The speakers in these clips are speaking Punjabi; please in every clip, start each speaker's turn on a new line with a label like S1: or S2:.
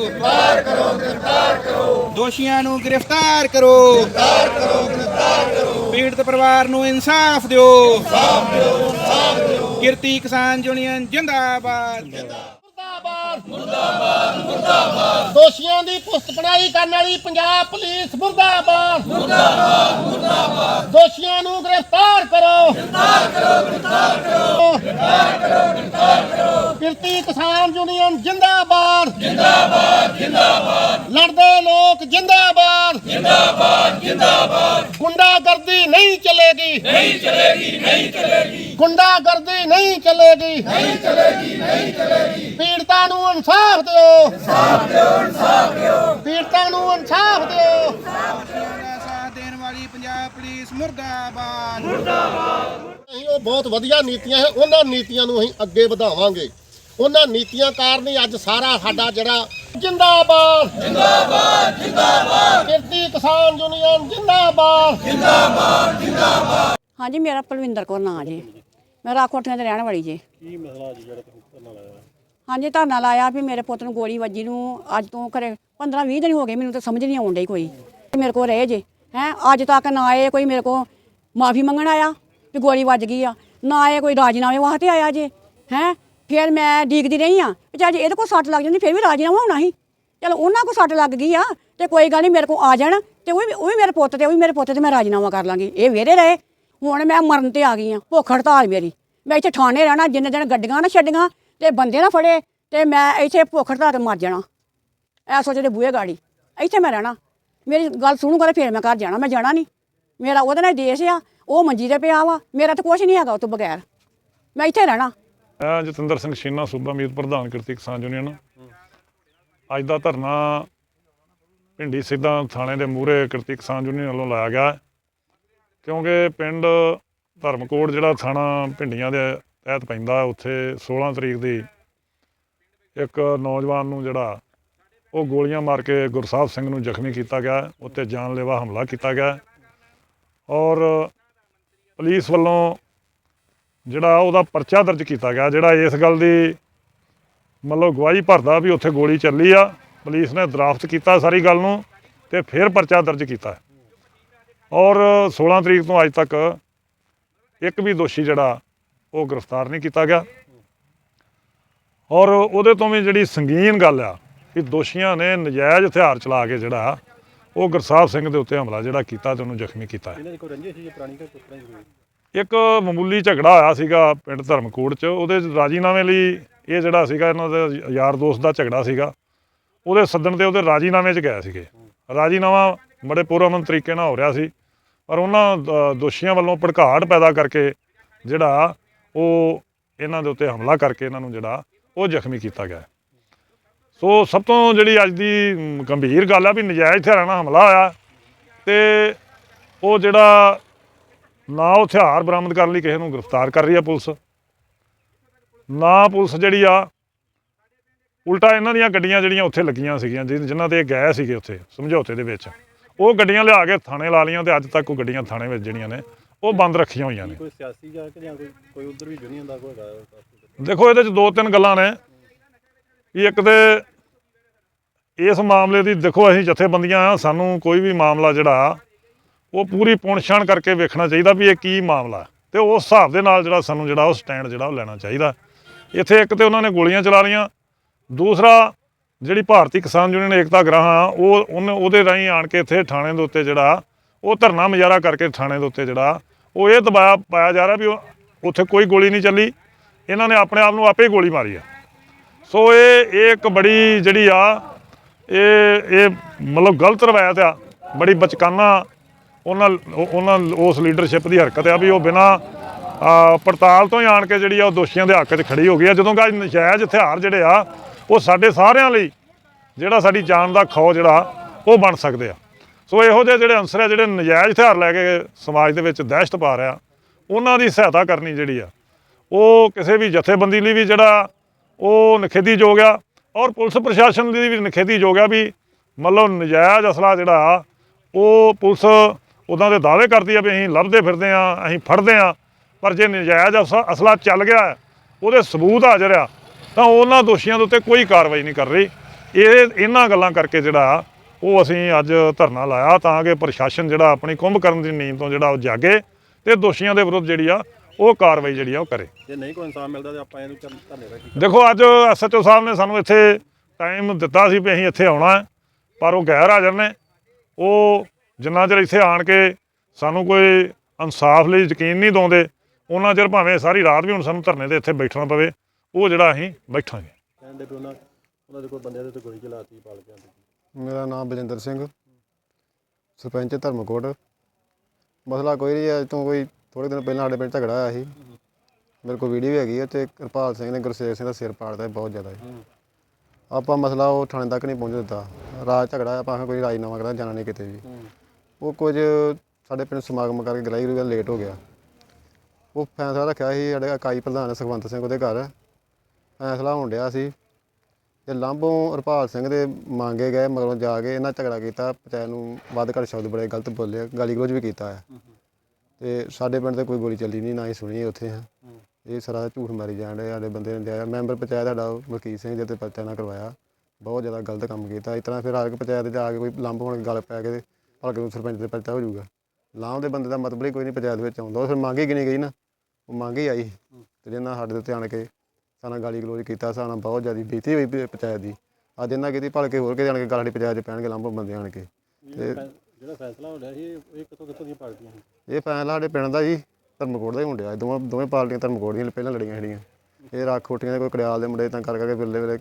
S1: ਗ੍ਰਿਫਤਾਰ ਕਰੋ ਗ੍ਰਿਫਤਾਰ ਕਰੋ ਦੋਸ਼ੀਆਂ ਨੂੰ ਗ੍ਰਿਫਤਾਰ ਕਰੋ। ਗ੍ਰਿਫਤਾਰ ਕਰੋ ਗ੍ਰਿਫਤਾਰ ਕਰੋ ਪੀੜਤ ਪਰਿਵਾਰ ਨੂੰ ਇਨਸਾਫ ਦਿਓ। ਇਨਸਾਫ ਦਿਓ ਇਨਸਾਫ ਦਿਓ ਕਿਰਤੀ ਕਿਸਾਨ ਯੂਨੀਅਨ ਜਿੰਦਾਬਾਦ।
S2: ਮੁਰਦਾਬਾਦ ਮੁਰਦਾਬਾਦ ਮੁਰਦਾਬਾਦ ਦੋਸ਼ੀਆਂ ਦੀ ਪੁਸਤ ਪੜਾਈ ਕਰਨ ਵਾਲੀ ਪੰਜਾਬ ਪੁਲਿਸ ਮੁਰਦਾਬਾਦ। ਮੁਰਦਾਬਾਦ ਮੁਰਦਾਬਾਦ ਦੋਸ਼ੀਆਂ ਨੂੰ ਗ੍ਰਿਫਤਾਰ ਕਰੋ ਗ੍ਰਿਫਤਾਰ ਕਰੋ ਗ੍ਰਿਫਤਾਰ ਕਰੋ। ਕਿਰਤੀ ਕਿਸਾਨ ਯੂਨੀਅਨ ਜਿੰਦਾਬਾਦ। ਜਿੰਦਾਬਾਦ ਜਿੰਦਾਬਾਦ। ਲੜਦੇ ਲੋਕ ਜਿੰਦਾਬਾਦ। ਜਿੰਦਾਬਾਦ ਜਿੰਦਾਬਾਦ। ਗੁੰਡਾਗਰਦੀ ਨਹੀਂ ਚਲੇਗੀ। ਨਹੀਂ ਚਲੇਗੀ ਨਹੀਂ ਚਲੇਗੀ। ਗੁੰਡਾਗਰਦੀ ਨਹੀਂ ਚਲੇਗੀ। ਪੀੜਤਾਂ ਨੂੰ ਇਨਸਾਫ ਦਿਓ। ਇਨਸਾਫ ਦਿਓ ਇਨਸਾਫ ਦਿਓ। ਪੀੜਤਾਂ ਨੂੰ ਇਨਸਾਫ ਦਿਓ।
S1: ਦੇਣ ਵਾਲੀ ਪੰਜਾਬ ਪੁਲਿਸ ਮੁਰਦਾਬਾਦ।
S2: ਅਸੀਂ ਉਹ ਬਹੁਤ ਵਧੀਆ ਨੀਤੀਆਂ ਹੈ ਉਹਨਾਂ ਨੀਤੀਆਂ ਨੂੰ ਅਸੀਂ ਅੱਗੇ ਵਧਾਵਾਂਗੇ। ਉਹਨਾਂ ਨੀਤੀਆਂ ਕਾਰਨ ਹੀ ਅੱਜ ਸਾਰਾ ਸਾਡਾ ਜਿਹੜਾ ਜਿੰਦਾਬਾਦ। ਜਿੰਦਾਬਾਦ ਜਿੰਦਾਬਾਦ। ਕਿਰਤੀ ਕਿਸਾਨ ਯੂਨੀਅਨ ਜਿੰਦਾਬਾਦ।
S3: ਹਾਂਜੀ ਮੇਰਾ ਪਲਵਿੰਦਰ ਕੌਰ ਨਾਂ ਜੀ। ਮੈਂ ਰਾਖੋਟੀਆਂ ਦੇ ਰਹਿਣ ਵਾਲੀ ਜੀ।
S2: ਕੀ ਮਸਲਾ ਜੀ ਜਿਹੜਾ ਤੁਸੀਂ ਧਰਨਾ ਲਾਇਆ
S3: ਹਾਂਜੀ ਧਰਨਾ ਲਾਇਆ ਵੀ ਮੇਰੇ ਪੁੱਤ ਨੂੰ ਗੋਲੀ ਵੱਜੀ ਨੂੰ ਅੱਜ ਤੋਂ ਕਰੇ 15 20 ਦਿਨ ਹੋ ਗਏ ਮੈਨੂੰ ਤਾਂ ਸਮਝ ਨਹੀਂ ਆਉਣ ਡਈ ਕੋਈ। ਮੇਰੇ ਕੋਲ ਰਹੇ ਜੇ। ਹੈ ਅੱਜ ਤੱਕ ਨਾ ਆਏ ਕੋਈ ਮੇਰੇ ਕੋਲ ਮਾਫੀ ਮੰਗਣ ਆਇਆ ਵੀ ਗੋਲੀ ਵੱਜ ਗਈ ਆ। ਨਾ ਆਏ ਕੋਈ ਰਾਜੀਨਾਮੇ ਵਾਸਤੇ ਆਇਆ ਜੇ। ਹੈ ਫਿਰ ਮੈਂ ਡੀਕਦੀ ਰਹੀ ਆ ਵੀ ਚੱਲ ਜੇ ਇਹਦੇ ਕੋਲ ਸੱਟ ਲੱਗ ਜਾਂਦੀ ਫਿਰ ਵੀ ਰਾਜੀਨਾਮਾ ਹੋਣਾ ਸੀ। ਚਲ ਉਹਨਾਂ ਕੋਲ ਸੱਟ ਲੱਗ ਗਈ ਆ ਤੇ ਕੋਈ ਗੱਲ ਨਹੀਂ ਮੇਰੇ ਕੋਲ ਆ ਜਾਣ ਤੇ ਉਹ ਵੀ ਉਹ ਵੀ ਮੇਰੇ ਪੁੱਤ ਤੇ, ਉਹ ਵੀ ਮੇਰੇ ਪੁੱਤ ਤੇ ਮੈਂ ਰਾਜੀਨਾਮਾ ਕਰ ਲਾਂਗੀ। ਇਹ ਵੇਰੇ ਰਹੇ। ਹੁਣ ਮੈਂ ਮਰਨ ਤੇ ਆ ਗਈ ਆ। ਭੁੱਖ ਹੜਤਾਲ ਮੇਰੀ। ਮੈਂ ਇੱਥੇ ਠਾਣੇ ਰਹਿਣਾ, ਜਿੰਨੇ ਦਿਨ ਗੱਡੀਆਂ ਨਾ ਛੱਡੀਆਂ ਤੇ ਬੰਦੇ ਨਾ ਫੜੇ ਤੇ ਮੈਂ ਇੱਥੇ ਭੁੱਖ ਹੜਤਾਲ ਕੇ ਮਰ ਜਾਣਾ। ਐ ਸੋਚਦੇ ਬੂਹੇ ਗਾੜੀ। ਇੱਥੇ ਮੈਂ ਰਹਿਣਾ। ਮੇਰੀ ਗੱਲ ਸੁਣੂਗਾ ਤੇ ਫਿਰ ਮੈਂ ਘਰ ਜਾਣਾ। ਮੈਂ ਜਾਣਾ ਨਹੀਂ। ਮੇਰਾ ਉਹਦੇ ਨਾਲ ਦੇਸ਼ ਆ। ਉਹ ਮੰਜੀ ਤੇ ਪਿਆ ਵਾ। ਮੇਰਾ ਤਾਂ ਕੁਝ ਨਹੀਂ ਹੈਗਾ ਉਹ ਤੋਂ ਬਗੈਰ। ਮੈਂ ਇੱਥੇ ਰਹਿਣਾ।
S4: ਮੈਂ ਜਤਿੰਦਰ ਸਿੰਘ ਛੀਨਾ ਸੂਬਾ ਮੀਤ ਪ੍ਰਧਾਨ ਕਿਰਤੀ ਕਿਸਾਨ ਯੂਨੀਅਨ ਅੱਜ ਦਾ ਧਰਨਾ ਭਿੰਡੀ ਸਿੱਧਾ ਥਾਣੇ ਦੇ ਮੂਹਰੇ ਕਿਰਤੀ ਕਿਸਾਨ ਯੂਨੀਅਨ ਵੱਲੋਂ ਲਾਇਆ ਗਿਆ ਕਿਉਂਕਿ ਪਿੰਡ ਧਰਮਕੋਟ ਜਿਹੜਾ ਥਾਣਾ ਭਿੰਡੀਆਂ ਦੇ ਤਹਿਤ ਪੈਂਦਾ, ਉੱਥੇ 16 ਤਰੀਕ ਦੀ ਇੱਕ ਨੌਜਵਾਨ ਨੂੰ ਜਿਹੜਾ ਉਹ ਗੋਲੀਆਂ ਮਾਰ ਕੇ ਗੁਰਸਾਹਿਬ ਸਿੰਘ ਨੂੰ ਜ਼ਖਮੀ ਕੀਤਾ ਗਿਆ ਹੈ। ਉੱਤੇ ਜਾਨਲੇਵਾ ਹਮਲਾ ਕੀਤਾ ਗਿਆ ਔਰ ਪੁਲਿਸ ਵੱਲੋਂ ਜਿਹੜਾ ਉਹਦਾ ਪਰਚਾ ਦਰਜ ਕੀਤਾ ਗਿਆ, ਜਿਹੜਾ ਇਸ ਗੱਲ ਦੀ ਮਤਲਬ ਗਵਾਹੀ ਭਰਦਾ ਵੀ ਉੱਥੇ ਗੋਲੀ ਚੱਲੀ ਆ, ਪੁਲਿਸ ਨੇ ਦਰਾਫਤ ਕੀਤਾ ਸਾਰੀ ਗੱਲ ਨੂੰ ਤੇ ਫਿਰ ਪਰਚਾ ਦਰਜ ਕੀਤਾ। ਔਰ 16 ਤਰੀਕ ਤੋਂ ਅੱਜ ਤੱਕ ਇੱਕ ਵੀ ਦੋਸ਼ੀ ਜਿਹੜਾ, ਉਹ ਗ੍ਰਿਫਤਾਰ ਨਹੀਂ ਕੀਤਾ ਗਿਆ। ਔਰ ਉਹਦੇ ਤੋਂ ਵੀ ਜਿਹੜੀ ਸੰਗੀਨ ਗੱਲ ਆ ਕਿ ਦੋਸ਼ੀਆਂ ਨੇ ਨਜਾਇਜ਼ ਹਥਿਆਰ ਚਲਾ ਕੇ ਜਿਹੜਾ, ਉਹ ਗੁਰਸਾਹਿਬ ਸਿੰਘ ਦੇ ਉੱਤੇ ਹਮਲਾ ਜਿਹੜਾ ਕੀਤਾ ਤੇ ਉਹਨੂੰ ਜ਼ਖਮੀ ਕੀਤਾ। ਹੈ
S2: ਇਹਨਾਂ ਦੀ ਕੋਈ ਰੰਜਿਸ਼ ਸੀ ਪੁਰਾਣੀ ਕੋਈ ਪੁੱਤਰਾਂ
S4: ਇੱਕ ਮਾਮੂਲੀ ਝਗੜਾ ਹੋਇਆ ਸੀਗਾ ਪਿੰਡ ਧਰਮਕੋਟ 'ਚ, ਉਹਦੇ 'ਚ ਰਾਜੀਨਾਮੇ ਲਈ ਇਹ ਜਿਹੜਾ ਸੀਗਾ ਇਹਨਾਂ ਦਾ ਯਾਰ ਦੋਸਤ ਦਾ ਝਗੜਾ ਸੀਗਾ। ਉਹਦੇ ਸੱਦਣ ਤੇ ਉਹਦੇ ਰਾਜੀਨਾਮੇ 'ਚ ਗਏ ਸੀਗੇ। ਰਾਜੀਨਾਮਾ ਬੜੇ ਪੁਰਅਮਨ ਤਰੀਕੇ ਨਾਲ ਹੋ ਰਿਹਾ ਸੀ, ਪਰ ਉਹਨਾਂ ਦ- ਦੋਸ਼ੀਆਂ ਵੱਲੋਂ ਭੜਕਾਹਟ ਪੈਦਾ ਕਰਕੇ ਜਿਹੜਾ ਉਹ ਇਹਨਾਂ ਦੇ ਉੱਤੇ ਹਮਲਾ ਕਰਕੇ ਇਹਨਾਂ ਨੂੰ ਜਿਹੜਾ ਉਹ ਜ਼ਖਮੀ ਕੀਤਾ ਗਿਆ। ਸੋ ਸਭ ਤੋਂ ਜਿਹੜੀ ਅੱਜ ਦੀ ਗੰਭੀਰ ਗੱਲ ਆ ਵੀ ਨਜਾਇਜ਼ ਹਥਿਆਰਾਂ ਨਾਲ ਹਮਲਾ ਹੋਇਆ ਤੇ ਉਹ ਜਿਹੜਾ ਨਾ ਉਹ ਹਥਿਆਰ ਬਰਾਮਦ ਕਰਨ ਲਈ ਕਿਸੇ ਨੂੰ ਗ੍ਰਿਫਤਾਰ ਕਰ ਰਹੀ ਆ ਪੁਲਿਸ। ਨਾ ਪੁਲਿਸ ਜਿਹੜੀ ਆ ਉਲਟਾ ਇਹਨਾਂ ਦੀਆਂ ਗੱਡੀਆਂ ਜਿਹੜੀਆਂ ਉੱਥੇ ਲੱਗੀਆਂ ਸੀਗੀਆਂ ਜਿਨ੍ਹਾਂ ਤੇ ਗਏ ਸੀਗੇ ਉੱਥੇ ਸਮਝੌਤੇ ਦੇ ਵਿੱਚ। ਉਹ ਗੱਡੀਆਂ ਲਿਆ ਕੇ ਥਾਣੇ ਲਾ ਲਈਆਂ ਤੇ ਅੱਜ ਤੱਕ ਉਹ ਗੱਡੀਆਂ ਥਾਣੇ ਵਿੱਚ ਜਿਹੜੀਆਂ ਨੇ ਉਹ ਬੰਦ ਰੱਖੀਆਂ ਹੋਈਆਂ ਨੇ।
S2: ਕੋਈ ਸਿਆਸੀ ਜਾਂ ਕੋਈ ਕੋਈ ਉਧਰ ਵੀ ਯੂਨੀਅਨ ਦਾ ਕੋਈ ਹੈਗਾ?
S4: ਦੇਖੋ ਇਹਦੇ ਚ ਦੋ ਤਿੰਨ ਗੱਲਾਂ ਨੇ। ਵੀ ਇੱਕ ਤੇ ਇਸ ਮਾਮਲੇ ਦੀ ਦੇਖੋ ਅਸੀਂ ਜਥੇਬੰਦੀਆਂ ਆ ਸਾਨੂੰ ਕੋਈ ਵੀ ਮਾਮਲਾ ਜਿਹੜਾ ਉਹ ਪੂਰੀ ਪੁਣਛਾਣ ਕਰਕੇ ਵੇਖਣਾ ਚਾਹੀਦਾ ਵੀ ਇਹ ਕੀ ਮਾਮਲਾ ਹੈ। ਤੇ ਉਸ ਹਿਸਾਬ ਦੇ ਨਾਲ ਜਿਹੜਾ ਸਾਨੂੰ ਜਿਹੜਾ ਉਹ ਸਟੈਂਡ ਜਿਹੜਾ ਉਹ ਲੈਣਾ ਚਾਹੀਦਾ ਇੱਥੇ ਇੱਕ ਤੇ ਉਹਨਾਂ ਨੇ ਗੋਲੀਆਂ ਚਲਾ ਲਈਆਂ। ਦੂਸਰਾ, ਜਿਹੜੀ ਭਾਰਤੀ ਕਿਸਾਨ ਯੂਨੀਅਨ ਏਕਤਾ ਗ੍ਰਾਹ ਆ, ਉਹ ਉਹਨੇ, ਉਹਦੇ ਰਾਹੀਂ ਆਣ ਕੇ ਇੱਥੇ ਥਾਣੇ ਦੇ ਉੱਤੇ ਜਿਹੜਾ, ਉਹ ਧਰਨਾ ਮੁਜ਼ਾਹਰਾ ਕਰਕੇ ਥਾਣੇ ਦੇ ਉੱਤੇ ਜਿਹੜਾ, ਉਹ ਇਹ ਦਬਾਇਆ ਪਾਇਆ ਜਾ ਰਿਹਾ ਵੀ ਉਹ- ਉੱਥੇ ਕੋਈ ਗੋਲੀ ਨਹੀਂ ਚੱਲੀ। ਇਹਨਾਂ ਨੇ ਆਪਣੇ ਆਪ ਨੂੰ ਆਪੇ ਗੋਲੀ ਮਾਰੀ ਆ। ਸੋ ਇਹ ਇਹ ਇੱਕ ਬੜੀ ਜਿਹੜੀ ਆ, ਇਹ ਇਹ ਮਤਲਬ ਗਲਤ ਰਵਾਇਤ ਆ। ਬੜੀ ਬਚਕਾਨਾ ਉਹਨਾਂ ਉਹਨਾਂ ਉਸ ਲੀਡਰਸ਼ਿਪ ਦੀ ਹਰਕਤ ਆ ਵੀ ਉਹ ਬਿਨਾ ਪੜਤਾਲ ਤੋਂ ਹੀ ਆਣ ਕੇ ਜਿਹੜੀ ਆ ਉਹ ਦੋਸ਼ੀਆਂ ਦੇ ਹੱਕ 'ਚ ਖੜੀ ਹੋ ਗਈ ਆ। ਜਦੋਂ ਕਿ ਨਜਾਇਜ਼ ਹਥਿਆਰ ਜਿਹੜੇ ਆ, ਉਹ ਸਾਡੇ ਸਾਰਿਆਂ ਲਈ ਜਿਹੜਾ ਸਾਡੀ ਜਾਨ ਦਾ ਖੌ ਜਿਹੜਾ, ਉਹ ਬਣ ਸਕਦੇ ਆ। ਸੋ ਇਹੋ ਜਿਹੇ ਜਿਹੜੇ ਅੰਸਰ ਆ, ਜਿਹੜੇ ਨਜਾਇਜ਼ ਹਥਿਆਰ ਲੈ ਕੇ ਸਮਾਜ ਦੇ ਵਿੱਚ ਦਹਿਸ਼ਤ ਪਾ ਰਿਹਾ, ਉਹਨਾਂ ਦੀ ਸਹਾਇਤਾ ਕਰਨੀ ਜਿਹੜੀ ਆ, ਉਹ ਕਿਸੇ ਵੀ ਜਥੇਬੰਦੀ ਲਈ ਵੀ ਜਿਹੜਾ, ਉਹ ਨਿਖੇਧੀਯੋਗ ਆ ਔਰ ਪੁਲਿਸ ਪ੍ਰਸ਼ਾਸਨ ਦੀ ਵੀ ਨਿਖੇਧੀਯੋਗ ਆ ਵੀ ਮਤਲਬ ਨਜਾਇਜ਼ ਅਸਲਾ ਜਿਹੜਾ ਉਹ ਪੁਲਿਸ ਉਹਨਾਂ ਦੇ ਦਾਅਵੇ ਕਰਦੀ ਆ ਵੀ ਅਸੀਂ ਲੱਭਦੇ ਫਿਰਦੇ ਆ ਅਸੀਂ ਫੜਦੇ ਆ ਪਰ ਜੇ ਨਜਾਇਜ਼ ਅਸ- ਅਸਲਾ ਚੱਲ ਗਿਆ ਉਹਦੇ ਸਬੂਤ ਹਾਜ਼ਰ ਆ ਤਾਂ ਉਹਨਾਂ ਦੋਸ਼ੀਆਂ ਦੇ ਉੱਤੇ ਕੋਈ ਕਾਰਵਾਈ ਨਹੀਂ ਕਰ ਰਹੀ। ਇਹ ਇਹਨਾਂ ਗੱਲਾਂ ਕਰਕੇ ਜਿਹੜਾ ਉਹ ਅਸੀਂ ਅੱਜ ਧਰਨਾ ਲਾਇਆ ਤਾਂ ਕਿ ਪ੍ਰਸ਼ਾਸਨ ਜਿਹੜਾ ਆਪਣੀ ਕੁੰਭ ਕਰਨ ਦੀ ਨੀਂਦ ਤੋਂ ਜਿਹੜਾ ਉਹ ਜਾਗੇ ਤੇ ਦੋਸ਼ੀਆਂ ਦੇ ਵਿਰੁੱਧ ਜਿਹੜੀ ਆ ਉਹ ਕਾਰਵਾਈ ਜਿਹੜੀ ਆ ਉਹ ਕਰੇ।
S5: ਜੇ ਨਹੀਂ ਕੋਈ ਇਨਸਾਨ ਮਿਲਦਾ ਤੇ ਆਪਾਂ ਇਹਨੂੰ ਧਰਨੇ ਦਾ ਕੀ
S4: ਦੇਖੋ ਅੱਜ ਐਸਐਚਓ ਸਾਹਿਬ ਨੇ ਸਾਨੂੰ ਇੱਥੇ ਟਾਈਮ ਦਿੱਤਾ ਸੀ ਵੀ ਅਸੀਂ ਇੱਥੇ ਆਉਣਾ ਪਰ ਉਹ ਗੈਰ ਹਾਜ਼ਰ ਨੇ। ਉਹ ਜਿੰਨਾ ਚਿਰ ਇੱਥੇ ਆਣ ਕੇ ਸਾਨੂੰ ਕੋਈ ਇਨਸਾਫ ਲਈ ਯਕੀਨ ਨਹੀਂ ਦਿੰਦੇ ਉਹਨਾਂ ਚਿਰ ਭਾਵੇਂ ਸਾਰੀ ਰਾਤ ਵੀ ਹੁਣ ਸਾਨੂੰ ਧਰਨੇ ਦੇ ਇੱਥੇ ਬੈਠਣਾ ਪਵੇ ਉਹ ਜਿਹੜਾ ਅਸੀਂ ਬੈਠਾਂਗੇ।
S5: ਕਹਿੰਦੇ ਵੀ ਉਹਨਾਂ ਉਹਨਾਂ ਦੇ ਕੋਈ ਬੰਦਿਆਂ ਦੇ ਉੱਤੇ ਗੋਲੀ ਚਲਾਤੀ ਪਾਲ ਕੇ ਆਂਦੇ
S6: ਮੇਰਾ ਨਾਮ ਬਲਜਿੰਦਰ ਸਿੰਘ ਸਰਪੰਚ ਧਰਮਕੋਟ। ਮਸਲਾ ਕੋਈ ਨਹੀਂ ਅੱਜ ਤੋਂ ਕੋਈ ਥੋੜੇ ਦਿਨ ਪਹਿਲਾਂ ਸਾਡੇ ਪਿੰਡ ਝਗੜਾ ਆਇਆ ਸੀ। ਮੇਰੇ ਕੋਲ ਵੀਡੀਓ ਵੀ ਹੈਗੀ ਹੈ ਤੇ ਕਿਰਪਾਲ ਸਿੰਘ ਨੇ ਗੁਰਸੇਵ ਸਿੰਘ ਦਾ ਸਿਰ ਪਾੜਦਾ ਬਹੁਤ ਜ਼ਿਆਦਾ। ਜੀ ਆਪਾਂ ਮਸਲਾ ਉਹ ਥਾਣੇ ਤੱਕ ਨਹੀਂ ਪਹੁੰਚ ਦਿੱਤਾ। ਰਾਤ ਝਗੜਾ ਆ ਭਾਵੇਂ ਕੋਈ ਰਾਜਨਾਮਾ ਕਰਦਾ ਜਾਣਾ ਨਹੀਂ ਕਿਤੇ ਵੀ। ਉਹ ਕੁਝ ਸਾਡੇ ਪਿੰਡ ਸਮਾਗਮ ਕਰਕੇ ਗਲਾਈ ਗਲੂਈ ਲੇਟ ਹੋ ਗਿਆ। ਉਹ ਫੈਸਲਾ ਰੱਖਿਆ ਸੀ ਸਾਡੇ ਇਕਾਈ ਪ੍ਰਧਾਨ ਸੁਖਵੰਤ ਸਿੰਘ ਉਹਦੇ ਘਰ। ਫੈਸਲਾ ਹੋਣ ਡਿਆ ਸੀ। ਤੇ ਲਾਂਭੋਂ ਹਰਪਾਲ ਸਿੰਘ ਦੇ ਮੰਗੇ ਗਏ, ਮਗਰੋਂ ਜਾ ਕੇ ਇਹਨਾਂ ਝਗੜਾ ਕੀਤਾ। ਪੰਚਾਇਤ ਨੂੰ ਵੱਧ ਘੱਟ ਸ਼ਬਦ ਬੜੇ ਗਲਤ ਬੋਲੇ ਗਾਲੀ ਗਲੋਚ ਵੀ ਕੀਤਾ ਹੈ ਤੇ ਸਾਡੇ ਪਿੰਡ ਤੇ ਕੋਈ ਗੋਲੀ ਚੱਲੀ ਨਹੀਂ, ਨਾ ਹੀ ਸੁਣੀ ਉੱਥੇ। ਹੈ ਇਹ ਸਾਰਾ ਝੂਠ ਮਾਰੀ ਜਾਣ ਡਏ ਸਾਡੇ ਬੰਦੇ ਨੇ ਦਿਆ ਮੈਂਬਰ ਪੰਚਾਇਤ ਸਾਡਾ ਉਹ ਮਲਕੀਤ ਸਿੰਘ ਜੀ ਤੇ ਪਰਚਾ ਨਾ ਕਰਵਾਇਆ। ਬਹੁਤ ਜ਼ਿਆਦਾ ਗਲਤ ਕੰਮ ਕੀਤਾ। ਇਸ ਤਰ੍ਹਾਂ ਫਿਰ ਆ ਕੇ ਪੰਚਾਇਤ 'ਚ ਆ ਕੇ ਕੋਈ ਲੰਬ ਹੋਣ ਗੱਲ ਪੈ ਕੇ ਭਲਕੇ ਨੂੰ ਸਰਪੰਚ ਦੇ ਪਰਚਾ ਹੋ ਜਾਊਗਾ। ਲਾਂਭ ਦੇ ਬੰਦੇ ਦਾ ਮਤਲਬ ਹੀ ਕੋਈ ਨਹੀਂ ਪੰਚਾਇਤ ਵਿੱਚ ਆਉਂਦਾ। ਉਹ ਫਿਰ ਮੰਗ ਗਿਣੀ ਗਈ ਨਾ? ਉਹ ਮੰਗ ਆਈ। ਤੇ ਜਿਹਨਾਂ ਸਾਡੇ ਉੱਤੇ ਆਣ ਕੇ ਸਾਨਾ ਗਾਲੀ ਗਲੋਚ ਕੀਤਾ ਸਾਨਾ ਬਹੁਤ ਜ਼ਿਆਦਾ ਬੀਤੀ ਹੋਈ ਪੰਚਾਇਤ ਦੀ। ਅੱਜ ਇਹਨਾਂ ਕੀਤੀ ਭਲਕੇ ਹੋਰ ਕਿਤੇ ਆਣ ਕੇ ਗੱਲ ਪੰਚਾਇਤ 'ਚ ਪੈਣਗੇ ਲਾਂਭੋ ਬੰਦੇ ਆਣ ਕੇ। ਤੇ
S5: ਜਿਹੜਾ ਫੈਸਲਾ ਹੋ ਰਿਹਾ ਸੀ ਇਹ ਕਿੱਥੋਂ ਕਿੱਥੋਂ ਦੀਆਂ ਪਾਰਟੀਆਂ
S6: ਇਹ ਫੈਸਲਾ ਸਾਡੇ ਪਿੰਡ ਦਾ ਜੀ ਧਰਮਕੋਟ ਦਾ ਹੀ ਹੁੰਦਿਆ ਦੋਵਾਂ ਦੋਵੇਂ ਪਾਰਟੀਆਂ ਧਰਮਕੋਟ ਦੀਆਂ ਪਹਿਲਾਂ ਲੜੀਆਂ ਜਿਹੜੀਆਂ। ਇਹ ਰੱਖ ਦੇ ਕੋਈ ਕੜਿਆਲ ਦੇ ਮੁੰਡੇ ਤਾਂ ਕਰ ਕਰਕੇ ਵੇਲੇ ਵੇਲੇ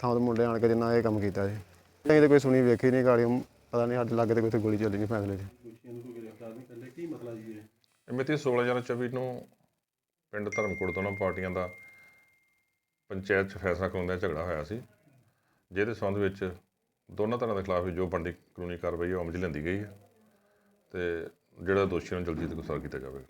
S6: ਥਾਂ ਦੇ ਮੁੰਡੇ ਆਣ ਕੇ ਜਿੰਨਾ ਇਹ ਕੰਮ ਕੀਤਾ ਜੀ ਅਸੀਂ ਤੇ ਕੋਈ ਸੁਣੀ ਵੇਖੀ ਨਹੀਂ ਗਾੜੀ ਪਤਾ ਨਹੀਂ ਸਾਡੇ ਲਾਗੇ ਤੇ ਕੋਈ ਉੱਥੇ ਗੋਲੀ ਚੱਲੀ ਨਹੀਂ ਫੈਸਲੇ 'ਚ
S5: ਦੋਸ਼ੀਆਂ ਨੂੰ ਕੋਈ ਗ੍ਰਿਫਤਾਰ ਨਹੀਂ ਕਰਦੇ ਕੀ ਮਸਲਾ ਜੀ ਇਹ?
S7: ਇਹ ਮਿਤੀ 16/24 ਨੂੰ ਪਿੰਡ ਧਰਮਕੋਟ ਦੋਨਾਂ ਪਾਰਟੀਆਂ ਦਾ ਪੰਚਾਇਤ 'ਚ ਫੈਸਲਾ ਕਰਾਉਣ ਦਾ ਝਗੜਾ ਹੋਇਆ ਸੀ। ਜਿਹਦੇ ਸੰਬੰਧ ਵਿੱਚ ਦੋਨਾਂ ਤਰ੍ਹਾਂ ਦੇ ਖਿਲਾਫ ਜੋ ਬਣਦੀ ਕਾਨੂੰਨੀ ਕਾਰਵਾਈ ਹੈ ਉਹ ਅਮਲ 'ਚ ਲੈਂਦੀ ਗਈ ਹੈ। ਤੇ ਜਿਹੜਾ ਦੋਸ਼ੀ ਨੂੰ ਜਲਦੀ ਤੋਂ ਗ੍ਰਿਫਤਾਰ ਕੀਤਾ ਜਾਵੇਗਾ।